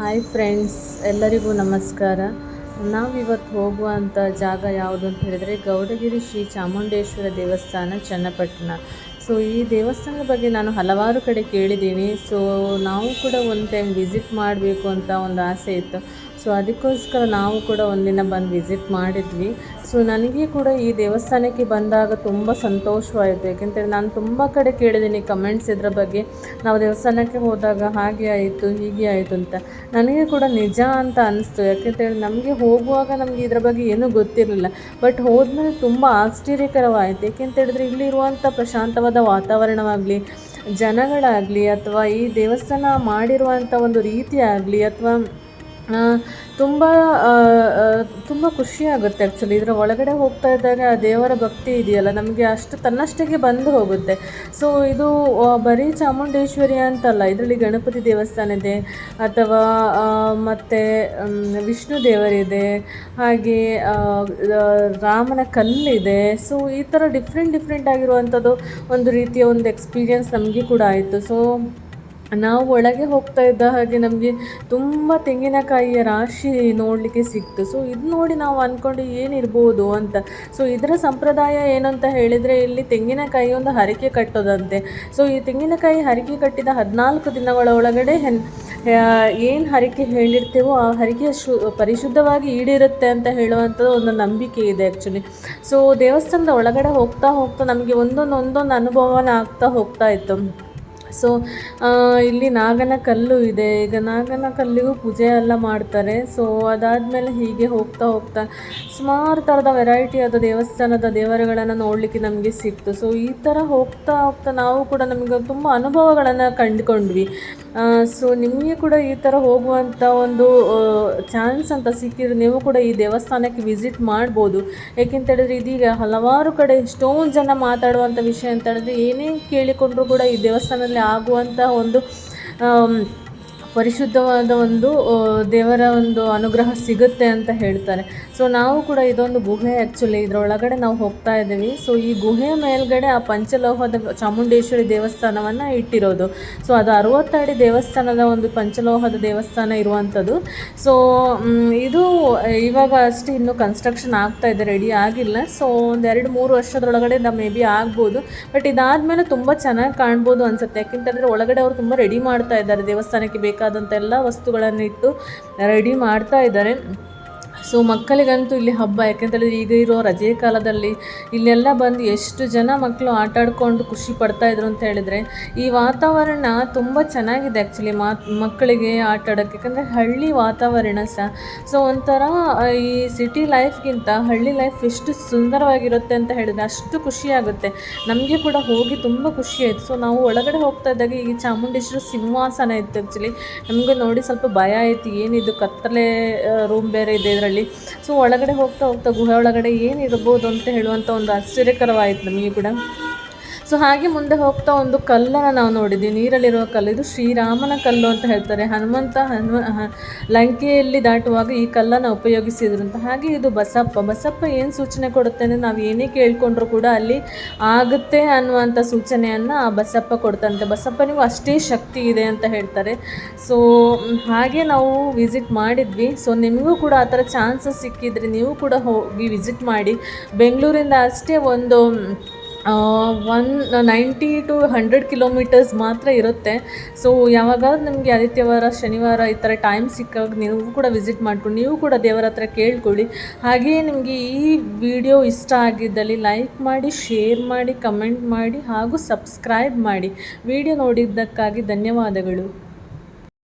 Hi friends ಎಲ್ಲರಿಗೂ ನಮಸ್ಕಾರ. ನಾವಿವತ್ತು ಹೋಗುವಂಥ ಜಾಗ ಯಾವುದು ಅಂತ ಹೇಳಿದರೆ ಗೌಡಗಿರಿ ಶ್ರೀ ಚಾಮುಂಡೇಶ್ವರ ದೇವಸ್ಥಾನ ಚನ್ನಪಟ್ಟಣ. ಸೊ ಈ ದೇವಸ್ಥಾನದ ಬಗ್ಗೆ ನಾನು ಹಲವಾರು ಕಡೆ ಕೇಳಿದ್ದೀನಿ. ಸೊ ನಾವು ಕೂಡ ಒಂದು ಟೈಮ್ ವಿಸಿಟ್ ಮಾಡಬೇಕು ಅಂತ ಒಂದು ಆಸೆ ಇತ್ತು. ಸೊ ಅದಕ್ಕೋಸ್ಕರ ನಾವು ಕೂಡ ಒಂದಿನ ಬಂದು ವಿಸಿಟ್ ಮಾಡಿದ್ವಿ. ಸೊ ನನಗೆ ಕೂಡ ಈ ದೇವಸ್ಥಾನಕ್ಕೆ ಬಂದಾಗ ತುಂಬ ಸಂತೋಷವಾಯಿತು. ಯಾಕೆಂತೇಳಿ ನಾನು ತುಂಬ ಕಡೆ ಕೇಳಿದ್ದೀನಿ ಕಮೆಂಟ್ಸ್ ಇದ್ರ ಬಗ್ಗೆ. ನಾವು ದೇವಸ್ಥಾನಕ್ಕೆ ಹೋದಾಗ ಹಾಗೆ ಆಯಿತು, ಹೀಗೆ ಆಯಿತು ಅಂತ. ನನಗೆ ಕೂಡ ನಿಜ ಅಂತ ಅನಿಸ್ತು. ಯಾಕೆಂತೇಳಿ ನಮಗೆ ಹೋಗುವಾಗ ನಮಗೆ ಇದರ ಬಗ್ಗೆ ಏನೂ ಗೊತ್ತಿರಲಿಲ್ಲ. ಬಟ್ ಹೋದ್ಮೇಲೆ ತುಂಬ ಆಶ್ಚರ್ಯಕರವಾಯಿತು. ಏಕೆಂತೇಳಿದ್ರೆ ಇಲ್ಲಿರುವಂಥ ಪ್ರಶಾಂತವಾದ ವಾತಾವರಣವಾಗಲಿ, ಜನಗಳಾಗಲಿ, ಅಥವಾ ಈ ದೇವಸ್ಥಾನ ಮಾಡಿರುವಂಥ ಒಂದು ರೀತಿ ಆಗಲಿ ಅಥವಾ ತುಂಬ ತುಂಬ ಖುಷಿಯಾಗುತ್ತೆ ಆ್ಯಕ್ಚುಲಿ ಇದರ ಒಳಗಡೆ ಹೋಗ್ತಾ ಇದ್ದಾಗ ಆ ದೇವರ ಭಕ್ತಿ ಇದೆಯಲ್ಲ, ನಮಗೆ ಅಷ್ಟು ತನ್ನಷ್ಟಕ್ಕೆ ಬಂದು ಹೋಗುತ್ತೆ. ಸೊ ಇದು ಬರೀ ಚಾಮುಂಡೇಶ್ವರಿ ಅಂತಲ್ಲ, ಇದರಲ್ಲಿ ಗಣಪತಿ ದೇವಸ್ಥಾನ ಇದೆ, ಅಥವಾ ಮತ್ತು ವಿಷ್ಣು ದೇವರಿದೆ ಹಾಗೆ ರಾಮನ ಕಲ್ಲಿದೆ ಸೊ ಈ ಥರ ಡಿಫ್ರೆಂಟ್ ಡಿಫ್ರೆಂಟ್ ಆಗಿರುವಂಥದ್ದು ಒಂದು ರೀತಿಯ ಒಂದು ಎಕ್ಸ್ಪೀರಿಯನ್ಸ್ ನಮಗೆ ಕೂಡ ಆಯಿತು. ಸೊ ನಾವು ಒಳಗೆ ಹೋಗ್ತಾ ಇದ್ದ ಹಾಗೆ ನಮಗೆ ತುಂಬ ತೆಂಗಿನಕಾಯಿಯ ರಾಶಿ ನೋಡಲಿಕ್ಕೆ ಸಿಕ್ತು. ಸೊ ಇದು ನೋಡಿ ನಾವು ಅಂದ್ಕೊಂಡು ಏನಿರ್ಬೋದು ಅಂತ. ಸೊ ಇದರ ಸಂಪ್ರದಾಯ ಏನಂತ ಹೇಳಿದರೆ ಇಲ್ಲಿ ತೆಂಗಿನಕಾಯಿ ಒಂದು ಹರಕೆ ಕಟ್ಟೋದಂತೆ. ಸೊ ಈ ತೆಂಗಿನಕಾಯಿ ಹರಕೆ ಕಟ್ಟಿದ ಹದಿನಾಲ್ಕು ದಿನಗಳ ಒಳಗಡೆ ಏನು ಹರಕೆ ಹೇಳಿರ್ತೇವೋ ಆ ಹರಕೆ ಶು, ಪರಿಶುದ್ಧವಾಗಿ ಈಡಿರುತ್ತೆ ಅಂತ ಹೇಳುವಂಥದ್ದು ಒಂದು ನಂಬಿಕೆ ಇದೆ ಆ್ಯಕ್ಚುಲಿ ಸೊ ದೇವಸ್ಥಾನದ ಒಳಗಡೆ ಹೋಗ್ತಾ ಹೋಗ್ತಾ ನಮಗೆ ಒಂದೊಂದು ಒಂದೊಂದು ಅನುಭವನ ಆಗ್ತಾ ಹೋಗ್ತಾ ಇತ್ತು. ಸೊ ಇಲ್ಲಿ ನಾಗನ ಕಲ್ಲು ಇದೆ. ಈಗ ನಾಗನ ಕಲ್ಲಿಗೂ ಪೂಜೆ ಎಲ್ಲ ಮಾಡ್ತಾರೆ. ಸೊ ಅದಾದಮೇಲೆ ಹೀಗೆ ಹೋಗ್ತಾ ಹೋಗ್ತಾ ಸುಮಾರು ಥರದ ವೆರೈಟಿಯಾದ ದೇವಸ್ಥಾನದ ದೇವರುಗಳನ್ನು ನೋಡಲಿಕ್ಕೆ ನಮಗೆ ಸಿಕ್ತು. ಸೊ ಈ ಥರ ಹೋಗ್ತಾ ಹೋಗ್ತಾ ನಾವು ಕೂಡ ನಮಗೆ ತುಂಬ ಅನುಭವಗಳನ್ನು ಕಂಡುಕೊಂಡ್ವಿ. ಸೊ ನಿಮಗೆ ಕೂಡ ಈ ಥರ ಹೋಗುವಂಥ ಒಂದು ಚಾನ್ಸ್ ಅಂತ ಸಿಕ್ಕಿದ್ರೆ ನೀವು ಕೂಡ ಈ ದೇವಸ್ಥಾನಕ್ಕೆ ವಿಸಿಟ್ ಮಾಡ್ಬೋದು. ಏಕೆಂತ ಹೇಳಿದ್ರೆ ಇದೀಗ ಹಲವಾರು ಕಡೆ ಎಷ್ಟೋ ಜನ ಮಾತಾಡುವಂಥ ವಿಷಯ ಅಂತ ಹೇಳಿದ್ರೆ ಏನೇ ಕೇಳಿಕೊಂಡ್ರೂ ಕೂಡ ಈ ದೇವಸ್ಥಾನದಲ್ಲಿ ಆಗುವಂಥ ಒಂದು ಪರಿಶುದ್ಧವಾದ ಒಂದು ದೇವರ ಒಂದು ಅನುಗ್ರಹ ಸಿಗುತ್ತೆ ಅಂತ ಹೇಳ್ತಾರೆ. ಸೊ ನಾವು ಕೂಡ ಇದೊಂದು ಗುಹೆ ಆ್ಯಕ್ಚುಲಿ ಇದರೊಳಗಡೆ ನಾವು ಹೋಗ್ತಾ ಇದ್ದೀವಿ. ಸೊ ಈ ಗುಹೆ ಮೇಲ್ಗಡೆ ಆ ಪಂಚಲೋಹದ ಚಾಮುಂಡೇಶ್ವರಿ ದೇವಸ್ಥಾನವನ್ನು ಇಟ್ಟಿರೋದು. ಸೊ ಅದು ಅರವತ್ತಡಿ ದೇವಸ್ಥಾನದ ಒಂದು ಪಂಚಲೋಹದ ದೇವಸ್ಥಾನ ಇರುವಂಥದ್ದು. ಸೊ ಇದು ಇವಾಗ ಅಷ್ಟೇ ಇನ್ನೂ ಕನ್ಸ್ಟ್ರಕ್ಷನ್ ಆಗ್ತಾ ಇದೆ ರೆಡಿ ಆಗಿಲ್ಲ. ಸೊ ಒಂದು ಎರಡು ಮೂರು ವರ್ಷದೊಳಗಡೆ ಮೇ ಬಿ ಆಗ್ಬೋದು. ಬಟ್ ಇದಾದ ಮೇಲೆ ತುಂಬ ಚೆನ್ನಾಗಿ ಕಾಣ್ಬೋದು ಅನ್ಸುತ್ತೆ. ಯಾಕೆಂತಂದರೆ ಒಳಗಡೆ ಅವರು ತುಂಬ ರೆಡಿ ಮಾಡ್ತಾ ಇದ್ದಾರೆ ದೇವಸ್ಥಾನಕ್ಕೆ ಬೇಕಾದಂಥ ಎಲ್ಲ ವಸ್ತುಗಳನ್ನು ಇಟ್ಟು ರೆಡಿ ಮಾಡ್ತಾ ಇದ್ದಾರೆ. ಸೊ ಮಕ್ಕಳಿಗಂತೂ ಇಲ್ಲಿ ಹಬ್ಬ, ಯಾಕೆಂತೇಳಿದ್ರೆ ಈಗ ಇರೋ ರಜೆ ಕಾಲದಲ್ಲಿ ಇಲ್ಲೆಲ್ಲ ಬಂದು ಎಷ್ಟು ಜನ ಮಕ್ಕಳು ಆಟ ಆಡ್ಕೊಂಡು ಖುಷಿ ಪಡ್ತಾಯಿದ್ರು ಅಂತ ಹೇಳಿದರೆ, ಈ ವಾತಾವರಣ ತುಂಬ ಚೆನ್ನಾಗಿದೆ ಆ್ಯಕ್ಚುಲಿ ಮಾತ್ ಮಕ್ಕಳಿಗೆ ಆಟ ಆಡೋಕ್ಕೆ. ಯಾಕಂದರೆ ಹಳ್ಳಿ ವಾತಾವರಣ ಸಹ ಸೊ ಒಂಥರ ಈ ಸಿಟಿ ಲೈಫ್ಗಿಂತ ಹಳ್ಳಿ ಲೈಫ್ ಎಷ್ಟು ಸುಂದರವಾಗಿರುತ್ತೆ ಅಂತ ಹೇಳಿದರೆ ಅಷ್ಟು ಖುಷಿಯಾಗುತ್ತೆ ನಮಗೆ ಕೂಡ ಹೋಗಿ ತುಂಬ ಖುಷಿ ಆಯಿತು. ಸೊ ನಾವು ಒಳಗಡೆ ಹೋಗ್ತಾ ಇದ್ದಾಗ ಈ ಚಾಮುಂಡೇಶ್ವರಿ ಸಿಂಹಾಸನ ಇತ್ತು ಆ್ಯಕ್ಚುಲಿ ನಮಗೆ ನೋಡಿ ಸ್ವಲ್ಪ ಭಯ ಆಯಿತು. ಏನಿದು ಕತ್ತಲೆ ರೂಮ್ ಬೇರೆ ಇದೆ ಇದರಲ್ಲಿ ಸೊ ಒಳಗಡೆ ಹೋಗ್ತಾ ಹೋಗ್ತಾ ಗುಹೆ ಒಳಗಡೆ ಏನಿರ್ಬೋದು ಅಂತ ಹೇಳುವಂಥ ಒಂದು ಆಶ್ಚರ್ಯಕರವಾಯಿತು ನಮಗೆ ಕೂಡ. ಸೊ ಹಾಗೆ ಮುಂದೆ ಹೋಗ್ತಾ ಒಂದು ಕಲ್ಲನ್ನು ನಾವು ನೋಡಿದ್ವಿ ನೀರಲ್ಲಿರುವ ಕಲ್ಲು. ಇದು ಶ್ರೀರಾಮನ ಕಲ್ಲು ಅಂತ ಹೇಳ್ತಾರೆ. ಹನುಮಂತ, ಹನುಮ ಲಂಕೆಯಲ್ಲಿ ದಾಟುವಾಗ ಈ ಕಲ್ಲನ್ನು ಉಪಯೋಗಿಸಿದ್ರು ಅಂತ ಹಾಗೆ ಇದು ಬಸಪ್ಪ. ಬಸಪ್ಪ ಏನು ಸೂಚನೆ ಕೊಡುತ್ತೆ ಅಂದರೆ ನಾವು ಏನೇ ಕೇಳಿಕೊಂಡ್ರು ಕೂಡ ಅಲ್ಲಿ ಆಗುತ್ತೆ ಅನ್ನುವಂಥ ಸೂಚನೆಯನ್ನು ಆ ಬಸಪ್ಪ ಕೊಡ್ತಂತೆ. ಬಸಪ್ಪನಿಗೂ ಅಷ್ಟೇ ಶಕ್ತಿ ಇದೆ ಅಂತ ಹೇಳ್ತಾರೆ. ಸೊ ಹಾಗೆ ನಾವು ವಿಸಿಟ್ ಮಾಡಿದ್ವಿ. ಸೊ ನಿಮಗೂ ಕೂಡ ಆ ಥರ ಚಾನ್ಸಸ್ ಸಿಕ್ಕಿದ್ರೆ ನೀವು ಕೂಡ ಹೋಗಿ ವಿಸಿಟ್ ಮಾಡಿ. ಬೆಂಗಳೂರಿಂದ ಅಷ್ಟೇ ಒಂದು one ninety two hundred kilometers ಮಾತ್ರ ಇರುತ್ತೆ. ಸೊ ಯಾವಾಗಾದ್ರೂ ನಿಮಗೆ ಆದಿತ್ಯವಾರ, ಶನಿವಾರ ಈ ಥರ ಟೈಮ್ ಸಿಕ್ಕಾಗ ನೀವು ಕೂಡ ವಿಸಿಟ್ ಮಾಡ್ಕೊಂಡು, ನೀವು ಕೂಡ ದೇವರ ಹತ್ರ ಕೇಳ್ಕೊಳ್ಳಿ. ಹಾಗೆಯೇ ನಿಮಗೆ ಈ ವಿಡಿಯೋ ಇಷ್ಟ ಆಗಿದ್ದಲ್ಲಿ ಲೈಕ್ ಮಾಡಿ ಶೇರ್ ಮಾಡಿ ಕಮೆಂಟ್ ಮಾಡಿ ಹಾಗೂ ಸಬ್ಸ್ಕ್ರೈಬ್ ಮಾಡಿ. ವಿಡಿಯೋ ನೋಡಿದ್ದಕ್ಕಾಗಿ ಧನ್ಯವಾದಗಳು.